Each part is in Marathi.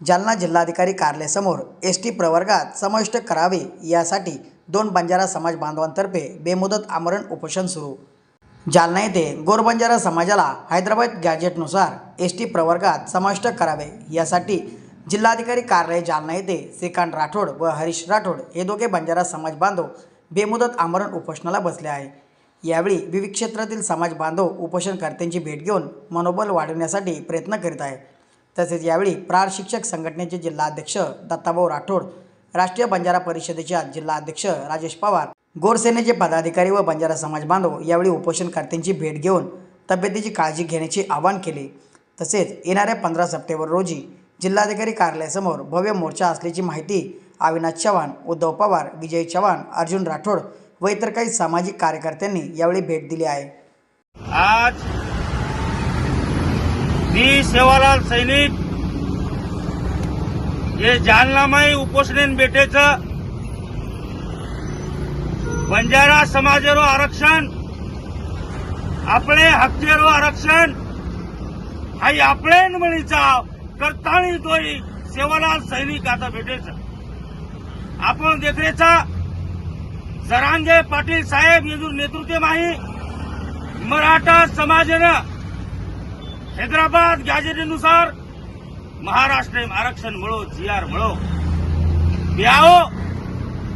जालना जिल्हाधिकारी कार्यालयासमोर एस टी प्रवर्गात समाविष्ट करावे यासाठी दोन बंजारा समाज बांधवांतर्फे बेमुदत आमरण उपोषण सुरू. जालना येथे गोरबंजारा समाजाला हैदराबाद गॅजेटनुसार एस टी प्रवर्गात समाविष्ट करावे यासाठी जिल्हाधिकारी कार्यालय जालना येथे श्रीकांत राठोड व हरीश राठोड हे दोघे बंजारा समाज बांधव बेमुदत आमरण उपोषणाला बसले आहे. यावेळी विविध क्षेत्रातील समाज बांधव उपोषणकर्त्यांची भेट घेऊन मनोबल वाढवण्यासाठी प्रयत्न करीत आहे तसेच यावेळी प्रार शिक्षक संघटनेचे जिल्हाध्यक्ष दत्ताभाऊ राठोड राष्ट्रीय बंजारा परिषदेचे जिल्हाध्यक्ष राजेश पवार गोरसेनेचे पदाधिकारी व बंजारा समाज बांधव यावेळी उपोषणकर्त्यांची भेट घेऊन तब्येतीची काळजी घेण्याचे आवाहन केले. तसेच येणाऱ्या पंधरा सप्टेंबर रोजी जिल्हाधिकारी कार्यालयासमोर भव्य मोर्चा असल्याची माहिती अविनाश चव्हाण उद्धव पवार विजय चव्हाण अर्जुन राठोड व इतर काही सामाजिक कार्यकर्त्यांनी यावेळी भेट दिली आहे. आज मी सेवालाल सैनिक हे जालनामाई उपोषण बेटेचं बंजारा समाजेरो आरक्षण आपले हक्केरो आरक्षण हाई आपले म्हणीचा करताळी तोही सेवालाल सैनिक आता भेटेच आपण देखरेचा जरांगे पाटील साहेब यांचं नेतृत्व माही मराठा समाजानं हैदराबाद गॅजेटीनुसार महाराष्ट्र आरक्षण मिळो जी आर मिळो ब्याओ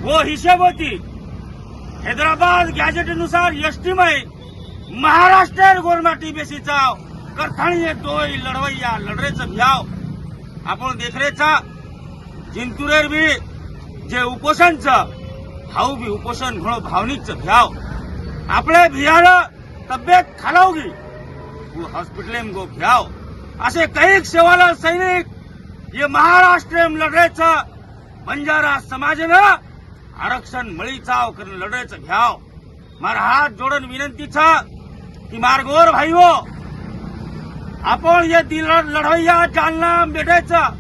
वो हिशेब होती। हैदराबाद गॅजेटीनुसार एसटी मै महाराष्ट्र गोरमाटी बेसीचा करथाणी येतोय लढवय्या लढरेचं भ्याव आपण देखरेचा जिंतुरेर बी जे उपोषणचं हाऊ बी उपोषण म्हणून भावनिकचं भ्याव आपले भियाला तब्येत खालावगी हॉस्पिटल गो भ्याव असे कैक सेवाला सैनिक हे महाराष्ट्र लढायचं बंजारा समाजानं आरक्षण मळीचाव करून लढायचं घ्याव. मारा हात जोडून विनंतीचा की मार्गोर भाई हो आपण ये दिल लढवय्या जालना भेटायचं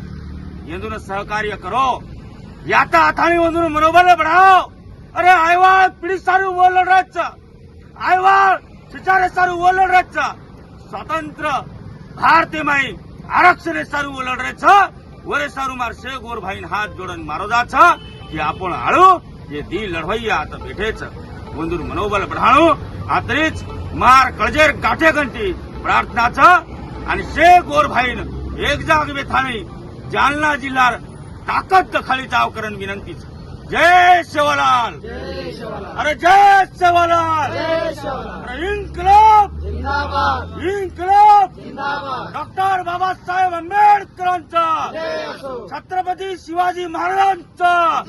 येऊन सहकार्य करो. याचा हाताने मधून मनोबल बढ़ाओ अरे आयवाळ पिढी सारू वो लढायचं. आयवाळ सिचारे सारू वो लढायचं. स्वतंत्र भारतीय माई आरक्षण सारू वो लढायचं. वरे सारू मार शे गोर भाईन हात जोडून मारोदाचं की आपण आळू ये दी लढवय्या आता भेटेच बंधूर मनोबल बढ़ाणू आतरीच मार कळजेर गाठे घंटी प्रार्थनाचं. आणि शे गोर भाईन एक जाग बेथानी जालना जिल्हा ताकद खाली जाव करण विनंतीच. जय शिवलाल. अरे जय शिवलाल. अरे इन्कलाब. इन्कलाब! डॉक्टर बाबासाहेब आंबेडकरांचा! छत्रपती शिवाजी महाराजांचा!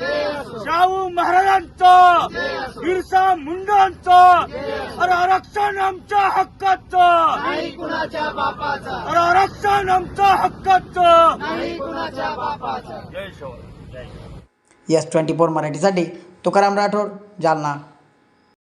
शाहू महाराजांचा! बिरसा मुंडांचं! अरे आरक्षण आमच्या हक्काचं! कुणाच्या बापाचा. अरे आरक्षण आमच्या हक्काचं! नाही कुणाच्या बापाचा. जय शिवलाल जय एस ट्वेंटी फोर मराठीसाठी तुकाराम राठोड जालना.